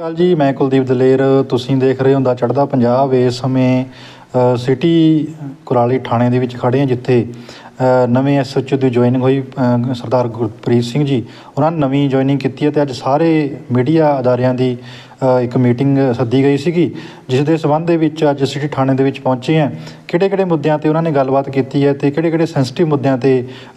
ਕਾਲ ਜੀ ਮੈਂ ਕੁਲਦੀਪ ਦਲੇਰ ਤੁਸੀਂ ਦੇਖ ਰਹੇ ਹੋ ਦਾ ਚੜਦਾ ਪੰਜਾਬ। ਇਸ ਸਮੇਂ ਸਿਟੀ ਕੁਰਾਲੀ ਥਾਣੇ ਦੇ ਵਿੱਚ ਖੜੇ ਹਾਂ ਜਿੱਥੇ ਅ, ਨਵੇਂ ਐਸਐਚਓ ਦੀ ਜੁਆਇਨਿੰਗ ਹੋਈ ਸਰਦਾਰ ਗੁਰਪ੍ਰੀਤ ਸਿੰਘ ਜੀ। ਉਹਨਾਂ ਨੇ ਨਵੀਂ ਜੁਆਇਨਿੰਗ ਕੀਤੀ ਹੈ ਤੇ ਅੱਜ ਸਾਰੇ ਮੀਡੀਆ ਅਦਾਰਿਆਂ ਦੀ ਇੱਕ ਮੀਟਿੰਗ ਸੱਦੀ ਗਈ ਸੀਗੀ, ਜਿਸ ਦੇ ਸਬੰਧ ਦੇ ਵਿੱਚ ਅੱਜ ਸਿਟੀ ਥਾਣੇ ਦੇ ਵਿੱਚ ਪਹੁੰਚੇ ਹੈ। ਕਿਹੜੇ ਕਿਹੜੇ ਮੁੱਦਿਆਂ ਤੇ ਉਹਨਾਂ ਨੇ ਗੱਲਬਾਤ ਕੀਤੀ ਹੈ ਤੇ ਕਿਹੜੇ ਕਿਹੜੇ ਸੈਂਸਿਟਿਵ ਮੁੱਦਿਆਂ ਤੇ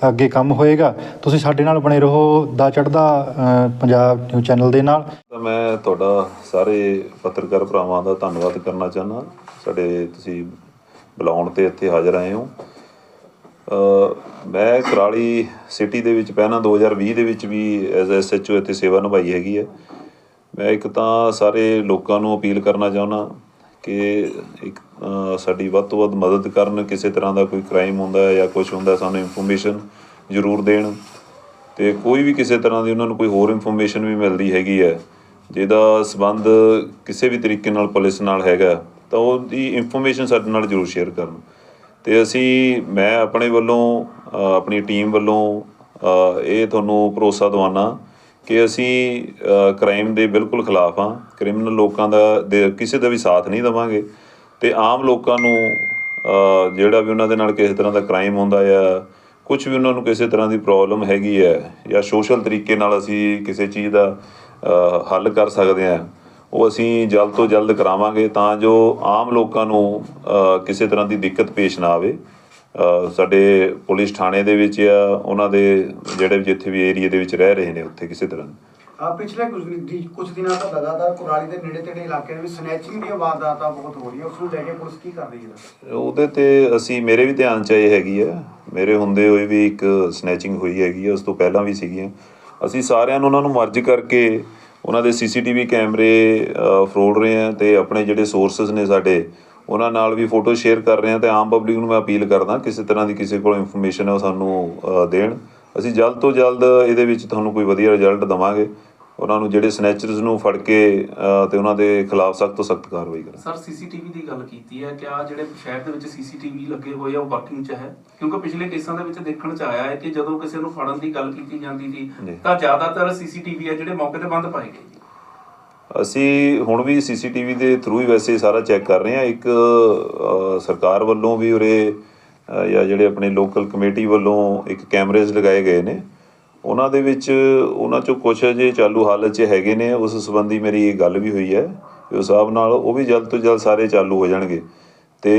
ਅੱਗੇ ਕੰਮ ਹੋਏਗਾ? ਤੁਸੀਂ ਸਾਡੇ ਨਾਲ ਬਣੇ ਰਹੋ, ਦਾ ਚੜਦਾ ਪੰਜਾਬ ਨਿਊਜ਼ ਚੈਨਲ ਦੇ ਨਾਲ। ਮੈਂ ਤੁਹਾਡਾ ਸਾਰੇ ਪੱਤਰਕਾਰ ਭਰਾਵਾਂ ਦਾ ਧੰਨਵਾਦ ਕਰਨਾ ਚਾਹੁੰਦਾ। ਸਾਡੇ ਤੁਸੀਂ ਬੁਲਾਉਣ ਤੇ ਇੱਥੇ ਹਾਜ਼ਰ ਆਏ ਹੋ। ਮੈਂ ਕਰਾਲੀ ਸਿਟੀ ਦੇ ਵਿੱਚ ਪਹਿਲਾਂ 2020 ਦੇ ਵਿੱਚ ਵੀ ਐਜ਼ ਐਸਐਚਓ ਇੱਥੇ ਸੇਵਾ ਨਿਭਾਈ ਹੈਗੀ ਹੈ। ਮੈਂ ਇੱਕ ਤਾਂ ਸਾਰੇ ਲੋਕਾਂ ਨੂੰ ਅਪੀਲ ਕਰਨਾ ਚਾਹੁੰਦਾ ਕਿ ਇੱਕ ਸਾਡੀ ਵੱਧ ਤੋਂ ਵੱਧ ਮਦਦ ਕਰਨ, ਕਿਸੇ ਤਰ੍ਹਾਂ ਦਾ ਕੋਈ ਕ੍ਰਾਈਮ ਹੁੰਦਾ ਹੈ ਜਾਂ ਕੁਝ ਹੁੰਦਾ ਸਾਨੂੰ ਇਨਫੋਰਮੇਸ਼ਨ ਜ਼ਰੂਰ ਦੇਣ ਤੇ ਕੋਈ ਵੀ ਕਿਸੇ ਤਰ੍ਹਾਂ ਦੀ ਉਹਨਾਂ ਨੂੰ ਕੋਈ ਹੋਰ ਇਨਫੋਰਮੇਸ਼ਨ ਵੀ ਮਿਲਦੀ ਹੈਗੀ ਹੈ, ਜਿਹਦਾ ਸਬੰਧ ਕਿਸੇ ਵੀ ਤਰੀਕੇ ਨਾਲ ਪੁਲਿਸ ਨਾਲ ਹੈਗਾ, ਤਾਂ ਉਹਦੀ ਇਨਫੋਰਮੇਸ਼ਨ ਸਾਡੇ ਨਾਲ ਜ਼ਰੂਰ ਸ਼ੇਅਰ ਕਰਨ। ਤੇ ਅਸੀਂ, ਮੈਂ ਆਪਣੇ ਵੱਲੋਂ ਆਪਣੀ ਟੀਮ ਵੱਲੋਂ ਇਹ ਤੁਹਾਨੂੰ ਭਰੋਸਾ ਦਿਵਾਉਣਾ ਕਿ ਅਸੀਂ ਕ੍ਰਾਈਮ ਦੇ ਬਿਲਕੁਲ ਖਿਲਾਫ ਹਾਂ। ਕ੍ਰਿਮੀਨਲ ਲੋਕਾਂ ਦਾ ਦੇ- ਕਿਸੇ ਦਾ ਵੀ ਸਾਥ ਨਹੀਂ ਦੇਵਾਂਗੇ। ਤੇ ਆਮ ਲੋਕਾਂ ਨੂੰ ਜਿਹੜਾ ਵੀ ਉਹਨਾਂ ਦੇ ਨਾਲ ਕਿਸੇ ਤਰ੍ਹਾਂ ਦਾ ਕ੍ਰਾਈਮ ਹੁੰਦਾ ਆ, ਕੁਝ ਵੀ ਉਹਨਾਂ ਨੂੰ ਕਿਸੇ ਤਰ੍ਹਾਂ ਦੀ ਪ੍ਰੋਬਲਮ ਹੈਗੀ ਹੈ ਜਾਂ ਸੋਸ਼ਲ ਤਰੀਕੇ ਨਾਲ ਅਸੀਂ ਕਿਸੇ ਚੀਜ਼ ਦਾ ਹੱਲ ਕਰ ਸਕਦੇ ਹਾਂ, ਉਹ ਅਸੀਂ ਜਲਦ ਤੋਂ ਜਲਦ ਕਰਾਵਾਂਗੇ ਤਾਂ ਜੋ ਆਮ ਲੋਕਾਂ ਨੂੰ ਕਿਸੇ ਤਰ੍ਹਾਂ ਦੀ ਦਿੱਕਤ ਪੇਸ਼ ਨਾ ਆਵੇ। ਸਾਡੇ ਪੁਲਿਸ ਥਾਣੇ ਦੇ ਵਿੱਚ ਜਾਂ ਉਹਨਾਂ ਦੇ ਜਿਹੜੇ ਜਿੱਥੇ ਵੀ ਏਰੀਆ ਦੇ ਵਿੱਚ ਰਹਿ ਰਹੇ ਨੇ ਉੱਥੇ ਕਿਸੇ ਤਰ੍ਹਾਂ ਆ ਪਿਛਲੇ ਕੁਝ ਦਿਨ ਕੁਝ ਦਿਨਾਂ ਤੋਂ ਲਗਾਤਾਰ ਕੁਰਾਲੀ ਦੇ ਨੇੜੇ ਤੇੜੇ ਇਲਾਕੇ ਵਿੱਚ ਸਨੈਚਿੰਗ ਦੀਆਂ ਵਾਰਦਾਤਾਂ ਬਹੁਤ ਹੋ ਰਹੀਆਂ ਉਸ ਨੂੰ ਲੈ ਕੇ ਪੁਲਿਸ ਕੀ ਕਰ ਰਹੀ ਹੈ? ਉਹਦੇ ਤੇ ਅਸੀਂ ਮੇਰੇ ਵੀ ਧਿਆਨ ਚ ਇਹ ਹੈਗੀ ਹੈ ਮੇਰੇ ਹੁੰਦੇ ਹੋਏ ਵੀ ਇੱਕ ਸਨੈਚਿੰਗ ਹੋਈ ਹੈਗੀ ਹੈ ਉਸ ਤੋਂ ਪਹਿਲਾਂ ਵੀ ਸੀਗੀਆਂ। ਅਸੀਂ ਸਾਰਿਆਂ ਨੂੰ ਉਹਨਾਂ ਨੂੰ ਮਰਜ ਕਰਕੇ ਉਹਨਾਂ ਦੇ ਸੀਸੀਟੀਵੀ ਕੈਮਰੇ ਫਰੋਲ ਰਹੇ ਹਾਂ ਤੇ ਆਪਣੇ ਜਿਹੜੇ ਸੋਰਸਸ ਨੇ ਸਾਡੇ ਉਹਨਾਂ ਨਾਲ ਵੀ ਫੋਟੋ ਸ਼ੇਅਰ ਕਰ ਰਹੇ ਹਾਂ ਤੇ ਆਮ ਪਬਲਿਕ ਨੂੰ ਮੈਂ ਅਪੀਲ ਕਰਦਾ ਕਿਸੇ ਤਰ੍ਹਾਂ ਦੀ ਕਿਸੇ ਕੋਲ ਇਨਫੋਰਮੇਸ਼ਨ ਹੈ ਉਹ ਸਾਨੂੰ ਦੇਣ। ਅਸੀਂ ਜਲਦ ਤੋਂ ਜਲਦ ਇਹਦੇ ਵਿੱਚ ਤੁਹਾਨੂੰ ਕੋਈ ਵਧੀਆ ਰਿਜ਼ਲਟ ਦਵਾਂਗੇ। ਉਹਨਾਂ ਨੂੰ ਜਿਹੜੇ ਸਨੈਚਰਸ ਨੂੰ ਫੜ ਕੇ ਤੇ ਉਹਨਾਂ ਦੇ ਖਿਲਾਫ ਸਖਤ ਤੋਂ ਸਖਤ ਕਾਰਵਾਈ ਕਰਾਂਗੇ। ਸਰ ਸੀਸੀਟੀਵੀ ਦੀ ਗੱਲ ਕੀਤੀ ਹੈ। ਕਿ ਆ ਜਿਹੜੇ ਸ਼ਹਿਰ ਦੇ ਵਿੱਚ ਸੀਸੀਟੀਵੀ ਲੱਗੇ ਹੋਏ ਆ ਉਹ ਵਰਕਿੰਗ 'ਚ ਹੈ? ਕਿਉਂਕਿ ਪਿਛਲੇ ਕੇਸਾਂ ਦੇ ਵਿੱਚ ਦੇਖਣ 'ਚ ਆਇਆ ਹੈ ਕਿ ਜਦੋਂ ਕਿਸੇ ਨੂੰ ਫੜਨ ਦੀ ਗੱਲ ਕੀਤੀ ਜਾਂਦੀ। ਸੀ ਤਾਂ ਜ਼ਿਆਦਾਤਰ ਸੀਸੀਟੀਵੀ ਆ ਜਿਹੜੇ ਮੌਕੇ ਤੇ ਬੰਦ ਪਾਏ ਗਏ। ਅਸੀਂ ਹੁਣ ਵੀ ਸੀਸੀਟੀਵੀ ਦੇ ਥਰੂ ਹੀ ਵੈਸੇ ਸਾਰਾ ਚੈੱਕ ਕਰ ਰਹੇ ਹਾਂ। ਇੱਕ ਸਰਕਾਰ ਵੱਲੋਂ ਵੀ ਉਰੇ ਜਾਂ ਜਿਹੜੇ ਆਪਣੇ ਲੋਕਲ ਕਮੇਟੀ ਵੱਲੋਂ ਇੱਕ ਕੈਮਰੇਜ਼ ਲਗਾਏ ਗਏ ਨੇ। ਉਹਨਾਂ ਦੇ ਵਿੱਚ ਉਹਨਾਂ ਚੋਂ ਕੁਝ ਅਜੇ ਚਾਲੂ ਹਾਲਤ 'ਚ ਹੈਗੇ ਨੇ। ਉਸ ਸੰਬੰਧੀ ਮੇਰੀ ਗੱਲ ਵੀ ਹੋਈ ਹੈ। ਉਸ ਹਿਸਾਬ ਨਾਲ ਉਹ ਵੀ ਜਲਦ ਤੋਂ ਜਲਦ ਸਾਰੇ ਚਾਲੂ ਹੋ ਜਾਣਗੇ। ਤੇ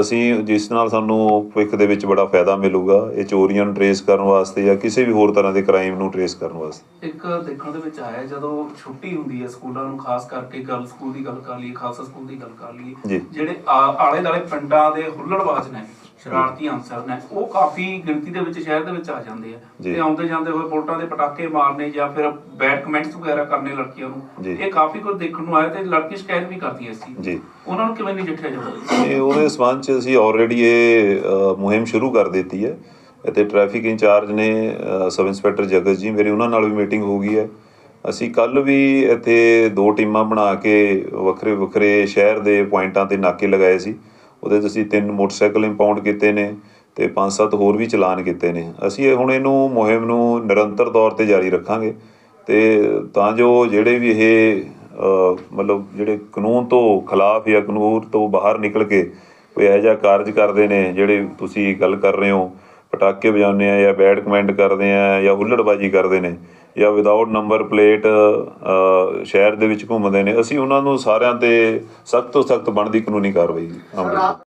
ਅਸੀਂ ਜਿਸ ਨਾਲ ਸਾਨੂੰ ਭਵਿੱਖ ਦੇ ਵਿੱਚ ਬੜਾ ਫਾਇਦਾ ਮਿਲੂਗਾ ਇਹ ਚੋਰੀਆਂ ਨੂੰ ਟਰੇਸ ਕਰਨ ਵਾਸਤੇ ਜਾਂ ਕਿਸੇ ਵੀ ਹੋਰ ਤਰ੍ਹਾਂ ਦੇ ਕ੍ਰਾਈਮ ਨੂੰ ਟਰੇਸ ਕਰਨ ਵਾਸਤੇ ਇੱਕ ਦੇਖਣ ਦੇ ਵਿੱਚ ਆਇਆ ਜਦੋਂ ਛੁੱਟੀ ਹੁੰਦੀ ਹੈ ਸਕੂਲਾਂ ਨੂੰ ਖਾਸ ਕਰਕੇ ਗਰਲ ਸਕੂਲ ਦੀ ਗੱਲ ਕਰ ਲਈਏ ਖਾਲਸਾ ਸਕੂਲ ਦੀ ਗੱਲ ਕਰ। ਲਈਏ ਜਿਹੜੇ ਆਲੇ ਦਾਲੇ ਪਿੰਡਾਂ ਦੇ ਹੁੱਲੜਬਾਜ਼ ਨੇ ਸ਼ਰਾਰਤੀ ਅਨਸਰ ਨੇ। ਉਹ ਕਾਫੀ ਗਿਣਤੀ ਦੇ ਵਿੱਚ ਸ਼ਹਿਰ ਦੇ ਵਿੱਚ ਆ ਜਾਂਦੇ ਆ। ਜੀ। ਤੇ ਆਉਂਦੇ ਜਾਂਦੇ ਹੋਏ ਬੋਲਟਾਂ ਦੇ ਪਟਾਕੇ ਮਾਰਨੇ ਜਾਂ ਫਿਰ ਬੈਡ ਕਮੈਂਟਸ ਵਗੈਰਾ ਕਰਨੇ ਲੜਕੀਆਂ ਜੀ। ਨੂੰ ਇਹ ਕਾਫੀ ਕੁਝ ਦੇਖਣ ਨੂੰ ਆਇਆ ਤੇ ਲੜਕੀ ਸ਼ਿਕਾਇਤ ਵੀ ਕਰਦੀ ਦੀ। ਜੀ। ਉਹਨਾਂ ਨੂੰ ਕਿਵੇਂ ਨਜਿੱਠਿਆ ਜਾਊਗਾ ਇਹ ਉਹਦੇ ਸਬੰਧ ਚ ਅਸੀਂ ਆਲਰੇਡੀ ਇਹ ਅ, ਮੁਹਿੰਮ ਸ਼ੁਰੂ ਕਰ ਦਿੱਤੀ ਹੈ। ਅਤੇ ਟ੍ਰੈਫਿਕ ਇੰਚਾਰਜ ਨੇ ਅ, ਸਬ ਇੰਸਪੈਕਟਰ ਜਗਤ ਜੀ ਮੇਰੀ ਉਹਨਾਂ ਨਾਲ ਵੀ ਮੀਟਿੰਗ ਹੋ ਗਈ ਹੈ। ਅਸੀਂ ਕੱਲ ਵੀ ਇੱਥੇ ਦੋ ਟੀਮਾਂ ਬਣਾ ਕੇ ਵੱਖਰੇ ਵੱਖਰੇ ਸ਼ਹਿਰ ਦੇ ਪੁਆਇੰਟਾਂ ਤੇ ਨਾਕੇ ਲਗਾਏ ਸੀ। ਉਹਦੇ 'ਚ ਅਸੀਂ ਤਿੰਨ ਮੋਟਰਸਾਈਕਲ ਇੰਪਾਊਂਡ ਕੀਤੇ ਨੇ ਤੇ ਪੰਜ ਸੱਤ ਹੋਰ ਵੀ ਚਲਾਨ ਕੀਤੇ ਨੇ। ਅਸੀਂ ਇਹ ਹੁਣ ਇਹਨੂੰ ਮੁਹਿੰਮ ਨੂੰ ਨਿਰੰਤਰ ਤੌਰ ਤੇ ਜਾਰੀ ਰੱਖਾਂਗੇ ਤੇ ਤਾਂ ਜੋ ਜਿਹੜੇ ਵੀ ਇਹ ਮਤਲਬ ਜਿਹੜੇ ਕਾਨੂੰਨ ਤੋਂ ਖਿਲਾਫ ਜਾਂ ਕਾਨੂੰਨ ਤੋਂ ਬਾਹਰ ਨਿਕਲ ਕੇ ਕੋਈ ਇਹੋ ਜਿਹਾ ਕਾਰਜ ਕਰਦੇ ਨੇ, ਜਿਹੜੇ ਤੁਸੀਂ ਗੱਲ ਕਰ ਰਹੇ ਹੋ, ਪਟਾਕੇ ਵਜਾਉਂਦੇ ਆ ਜਾਂ ਬੈਡ ਕਮੈਂਟ ਕਰਦੇ ਆ ਜਾਂ ਹੁੱਲੜਬਾਜੀ ਕਰਦੇ ਨੇ ਜਾਂ ਵਿਦਆਊਟ ਨੰਬਰ ਪਲੇਟ ਸ਼ਹਿਰ ਦੇ ਵਿੱਚ ਘੁੰਮਦੇ ਨੇ, ਅਸੀਂ ਉਹਨਾਂ ਨੂੰ ਸਾਰਿਆਂ ਤੇ ਸਖਤ ਤੋਂ ਸਖਤ ਬਣਦੀ ਕਾਨੂੰਨੀ ਕਾਰਵਾਈ ਅਮਲ 'ਚ